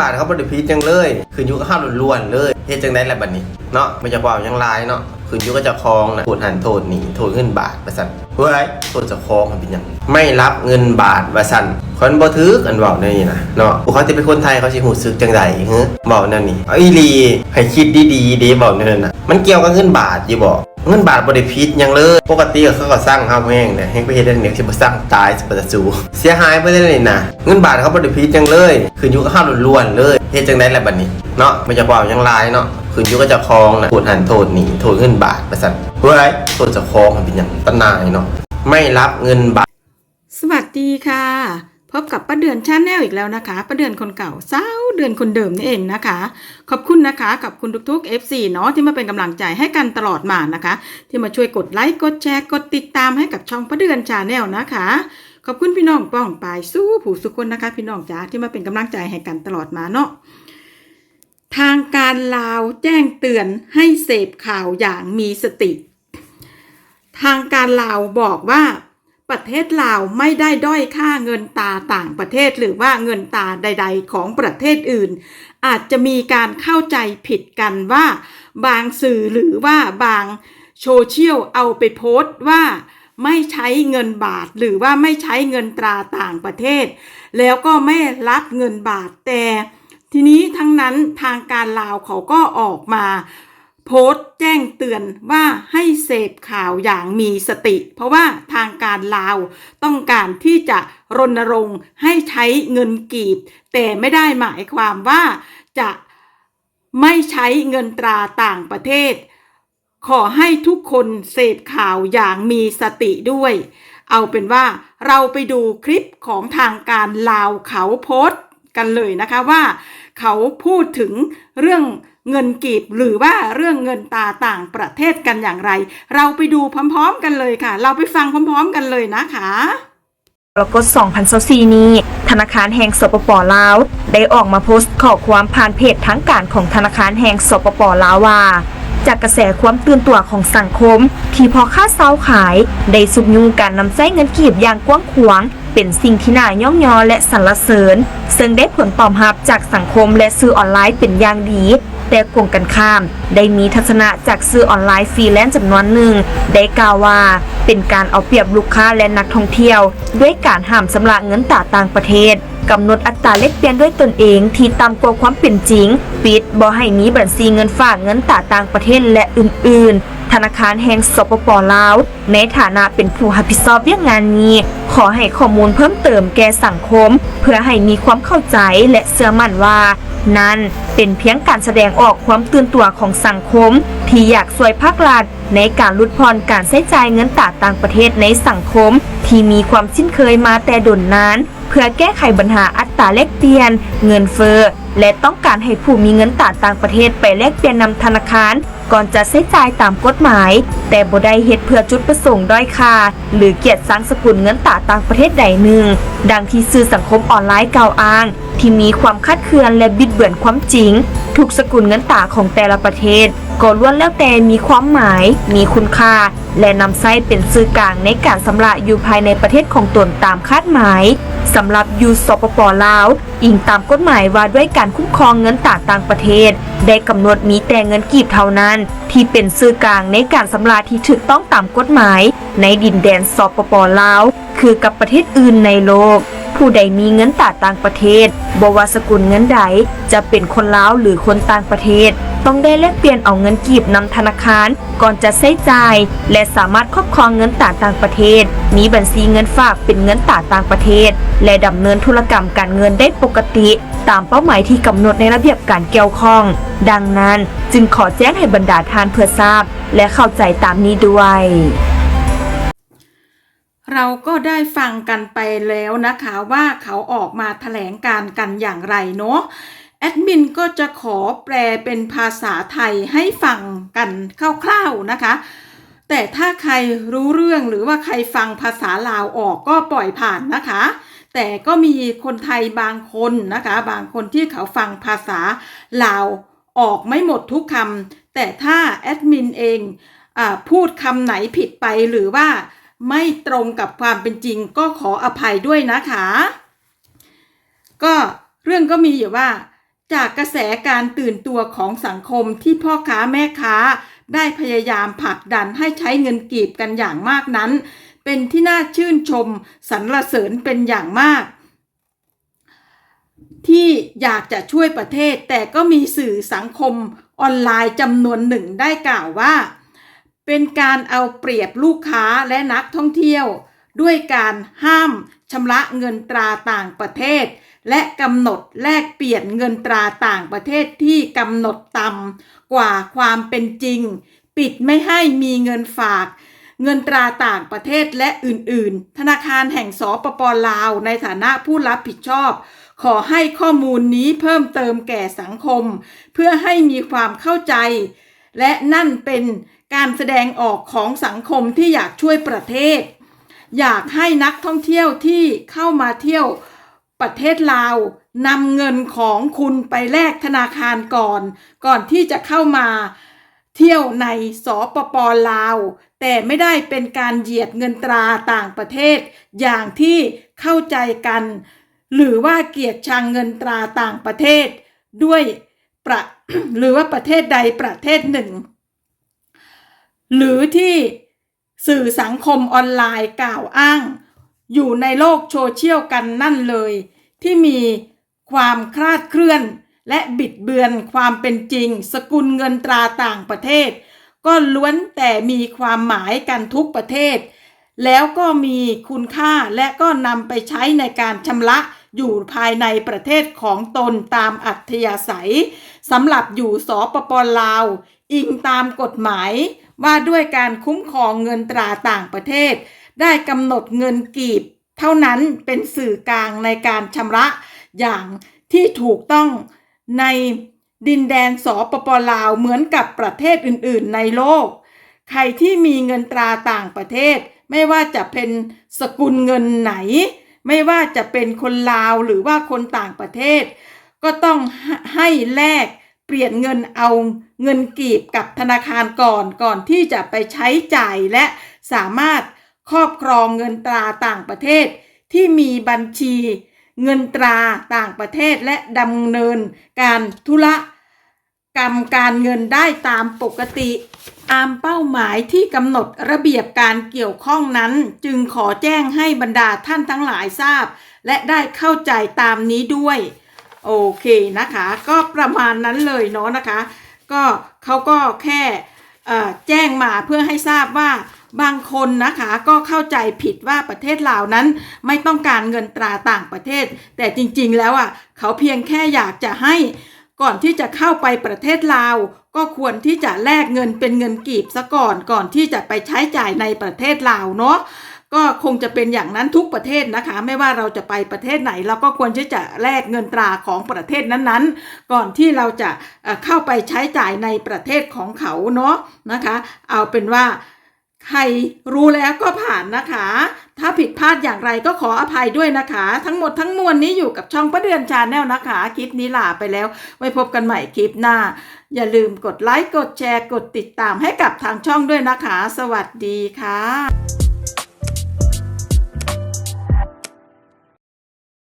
บาทเขาบ่ได้ผิดจังเลยขึ้นอยู่กับเฮาล้วนๆเลยเฮ็ดจังได๋ล่ะบัดนี้เนาะไม่จะเว้ายังหลายเนาะขึ้นอยู่กับเจ้าของนะโทษหันโทษหนีโทษเงินบาทว่าซั่นเฮ้ยโทษจ้าของมันเป็นยังไม่รับเงินบาทว่าซั่นคนบ่ถือกันเว้าแนวนี้นะเนาะเขาสิเป็นคนไทยเขาสิรู้สึกจังได๋ฮึเว้าแนวนี้เอาอีลีให้คิดดีๆเด้เว้าแนวนั้นน่ะมันเกี่ยวกับเงินบาทอยู่บ่ เงินบาทบริพิษยังเลย ปกติเขาก็สร้างห้ามแห้งเนี่ยแห้งไปเฮ็ดได้เนี่ยสิบ่สร้างตายสิบ่จะสูเสียหายไปได้เลยนะเงินบาทเขาบริพิษยังเลยขึ้นยู่กับเฮาล้วนๆเลยเฮ็ดจังได๋ล่ะบัดนี้เนาะไม่จะเว้ายังลายเนาะขึ้นยู่กับเจ้าของน่ะโทษหันโทษหนีโทษเงินบาทว่าซั่นเฮ้ยโทษจ้าของมันเป็นหยังตะนายเนาะไม่รับเงินบาท สวัสดีค่ะ พบกับป้าเดือนชาแนลอีกแล้วนะคะป้าเดือนคนเก่าเศร้าเดือนคนเดิมนี่เองนะคะ ขอบคุณนะคะขอบคุณทุกๆ FC เนาะที่มาเป็นกำลังใจให้กันตลอดมานะคะ ที่มาช่วยกดไลค์กดแชร์กดติดตามให้กับช่องป้าเดือนชาแนลนะคะขอบคุณพี่น้องป้องปายสู้ผู้สุคนนะคะ พี่น้องจ๋าที่มาเป็นกำลังใจให้กันตลอดมาเนาะทางการลาวแจ้งเตือนให้เสพข่าวอย่างมีสติ ทางการลาวบอกว่า ประเทศลาวไม่ได้ด้อยค่าเงินตาต่างประเทศ หรือว่าเงินตาใด ๆ ของประเทศอื่น อาจจะมีการเข้าใจผิดกันว่า บางสื่อหรือว่าบางโซเชียลเอาไปโพสต์ว่าไม่ใช้เงินบาทหรือว่าไม่ใช้เงินตราต่างประเทศ แล้วก็ไม่รับเงินบาทแต่ ทีนี้ทั้งนั้นทางการลาวเขาก็ออกมา โพสต์แจ้งเตือนว่าให้เสพข่าวอย่างมีสติ เพราะว่าทางการลาวต้องการที่จะรณรงค์ให้ใช้เงินกีบ แต่ไม่ได้หมายความว่าจะไม่ใช้เงินตราต่างประเทศ ขอให้ทุกคนเสพข่าวอย่างมีสติด้วย เอาเป็นว่าเราไปดูคลิปของทางการลาวเขาโพสต์กันเลยนะคะว่า เขาพูดถึงเรื่อง เงินกีบหรือว่าเรื่องเงินตาต่างประเทศกันอย่างไร เราไปดูพร้อมๆกันเลยค่ะ เราไปฟังพร้อมๆกันเลยนะคะแล้วก็2024นี้ ธนาคารแห่งสปปลาว ได้ออกมาโพสต์ข้อความผ่านเพจทั้งการของธนาคารแห่งสปปลาวว่าจากกระแสความตื่นตัวของสังคม ที่พอค่าเซาขาย ได้สุกยุงการนำใช้เงินกีบอย่างกว้างขวาง เป็นสิ่งที่น่าย่องยอและสรรเสริญ ซึ่งได้ผลตอบรับจากสังคมและสื่อออนไลน์เป็นอย่างดี แต่กงกันข้าม ได้มีทัศนะจากสื่อออนไลน์ฟรีแลนซ์จำนวนหนึ่ง ได้กล่าวว่า เป็นการเอาเปรียบลูกค้าและนักท่องเที่ยว ด้วยการห้ามสำระเงินต่าต่างประเทศกำหนดอัตราเลขเปลี่ยนด้วยตนเองที่ต่ำกว่าความเป็นจริง ปิดบ่ให้มีบัญชีเงินฝากเงินต่าต่างประเทศและอื่นๆ ธนาคารแห่งสปปลาว ในฐานะเป็นผู้รับผิดชอบเรื่องงานนี้ ขอให้ข้อมูลเพิ่มเติมแก่สังคม เพื่อให้มีความเข้าใจและเชื่อมั่นว่า นั่นเป็นเพียงการแสดงออกความตื่นตัวของสังคม ที่อยากช่วยภาครัฐในการลดพรการใช้จ่ายเงินตราต่างประเทศในสังคม ที่มีความชินเคยมาแต่ดนนาน พื่อแก้ไขปัญหาอัตราแลกเปลี่ยน เงินเฟ้อและต้องการให้ผู้มีเงินตราต่างประเทศไปแลกเปลี่ยนนำธนาคาร ก่อนจะใช้จ่ายตามกฎหมาย แต่บ่ได้เหตุเพื่อจุดประสงค์ด้อยค่าหรือเกียรติสร้างสกุลเงินตราต่างประเทศใดหนึ่ง ดังที่สื่อสังคมออนไลน์กล่าวอ้าง ที่มีความคาดเคลื่อนและบิดเบือนความจริง ทุกสกุลเงินตราของแต่ละประเทศ ก็ล้วนแล้วแต่มีความหมาย มีคุณค่า และนำไส้เป็นสื่อกลางในการสำระอยู่ภายในประเทศของตนตามคาดหมายสำหรับยูสปปลาว อิงตามกฎหมายว่าด้วยการคุ้มครองเงินตราต่างประเทศ ได้กำหนดมีแต่เงินกีบเท่านั้น ที่เป็นสื่อกลางในการสำระที่ถูกต้องตามกฎหมาย ในดินแดนสปปลาว คือกับประเทศอื่นในโลก ผู้ใดมีเงินตราต่างประเทศบวาสกุลเงินใดจะเป็นคนลาวหรือคนต่างประเทศ ต้องได้แลกเปลี่ยนเอาเงินกีบนำธนาคาร ก่อนจะใช้จ่าย และสามารถครอบครองเงินตราต่างประเทศ มีบัญชีเงินฝากเป็นเงินตราต่างประเทศ และดำเนินธุรกรรมการเงินได้ปกติ ตามเป้าหมายที่กำหนดในระเบียบการเกี่ยวข้อง ดังนั้นจึงขอแจ้งให้บรรดาทานเพื่อทราบ และเข้าใจตามนี้ด้วย เราก็ได้ฟังกันไปแล้วนะคะว่าเขาออกมาแถลงการกันอย่างไรเนาะแอดมินก็จะขอแปลเป็นภาษาไทยให้ฟังกันคร่าวๆนะคะ แต่ถ้าใครรู้เรื่องหรือว่าใครฟังภาษาลาวออกก็ปล่อยผ่านนะคะ แต่ก็มีคนไทยบางคนนะคะ บางคนที่เขาฟังภาษาลาวออกไม่หมดทุกคำแต่ถ้าแอดมินเองอพูดคำไหนผิดไปหรือว่า ไม่ตรงกับความเป็นจริงก็ขออภัยด้วยนะคะ ก็เรื่องก็มีอยู่ว่า จากกระแสการตื่นตัวของสังคมที่พ่อค้าแม่ค้า ได้พยายามผลักดันให้ใช้เงินกีบกันอย่างมากนั้น เป็นที่น่าชื่นชมสรรเสริญเป็นอย่างมากที่อยากจะช่วยประเทศแต่ก็มีสื่อสังคมออนไลน์จำนวนหนึ่งได้กล่าวว่า เป็นการเอาเปรียบลูกค้าและนักท่องเที่ยว ด้วยการห้ามชำระเงินตราต่างประเทศ และกำหนดแลกเปลี่ยนเงินตราต่างประเทศที่กำหนดต่ำกว่าความเป็นจริง ปิดไม่ให้มีเงินฝาก เงินตราต่างประเทศและอื่น ๆ ธนาคารแห่งสปปลาวในฐานะผู้รับผิดชอบขอให้ข้อมูลนี้เพิ่มเติมแก่สังคม เพื่อให้มีความเข้าใจ และนั่นเป็น การแสดงออกของสังคมที่อยากช่วยประเทศ อยากให้นักท่องเที่ยวที่เข้ามาเที่ยวประเทศลาวนำเงินของคุณไปแลกธนาคารก่อน ก่อนที่จะเข้ามาเที่ยวในสปปลาว แต่ไม่ได้เป็นการเหยียดเงินตราต่างประเทศ อย่างที่เข้าใจกัน หรือว่าเกียรติชังเงินตราต่างประเทศ ด้วยประหรือว่าประเทศใดประเทศหนึ่ง หรือที่สื่อสังคมออนไลน์กล่าวอ้าง อยู่ในโลกโซเชียลกันนั่นเลย ที่มีความคลาดเคลื่อน และบิดเบือนความเป็นจริง สกุลเงินตราต่างประเทศ ก็ล้วนแต่มีความหมายกันทุกประเทศ แล้วก็มีคุณค่าและก็นำไปใช้ในการชำระอยู่ภายในประเทศของตนตามอัธยาศัยสำหรับอยู่สปปลาว อิงตามกฎหมาย ว่าด้วยการคุ้มครองเงินตราต่างประเทศ ได้กำหนดเงินกีบ เท่านั้นเป็นสื่อกลางในการชำระอย่างที่ถูกต้องในดินแดนสปปลาวเหมือนกับประเทศอื่นๆในโลก ใครที่มีเงินตราต่างประเทศ ไม่ว่าจะเป็นสกุลเงินไหน ไม่ว่าจะเป็นคนลาวหรือว่าคนต่างประเทศ ก็ต้องให้แลกเปลี่ยนเงินเอา เงินกีบกับธนาคารก่อนก่อนที่จะไปใช้จ่ายและสามารถครอบครองเงินตราต่างประเทศ ที่มีบัญชี เงินตราต่างประเทศและดำเนินการธุรกรรมการเงินได้ตามปกติ ตามเป้าหมายที่กำหนดระเบียบการเกี่ยวข้องนั้น จึงขอแจ้งให้บรรดาท่านทั้งหลายทราบ และได้เข้าใจตามนี้ด้วย โอเคนะคะ ก็ประมาณนั้นเลยเนาะนะคะ ก็เขาก็แค่แจ้งมาเพื่อให้ทราบว่าบางคนนะคะก็เข้าใจผิดว่าประเทศลาวนั้นไม่ต้องการเงินตราต่างประเทศ แต่จริงๆแล้วอะเขาเพียงแค่อยากจะให้ก่อนที่จะเข้าไปประเทศลาว ก็ควรที่จะแลกเงินเป็นเงินกีบซะก่อนก่อนที่จะไปใช้จ่ายในประเทศลาวเนาะ ก็คงจะเป็นอย่างนั้นทุกประเทศนะคะ ไม่ว่าเราจะไปประเทศไหน เราก็ควรที่จะแลกเงินตราของประเทศนั้นๆ ก่อนที่เราจะเข้าไปใช้จ่ายในประเทศของเขาเนาะนะคะ เอาเป็นว่าใครรู้แล้วก็ผ่านนะคะ ถ้าผิดพลาดอย่างไรก็ขออภัยด้วยนะคะ ทั้งหมดทั้งมวลนี้อยู่กับช่องประเดือนชาแนลนะคะ คลิปนี้ลาไปแล้ว ไว้พบกันใหม่คลิปหน้า อย่าลืมกดไลค์ กดแชร์ กดติดตามให้กับทางช่องด้วยนะคะ สวัสดีค่ะ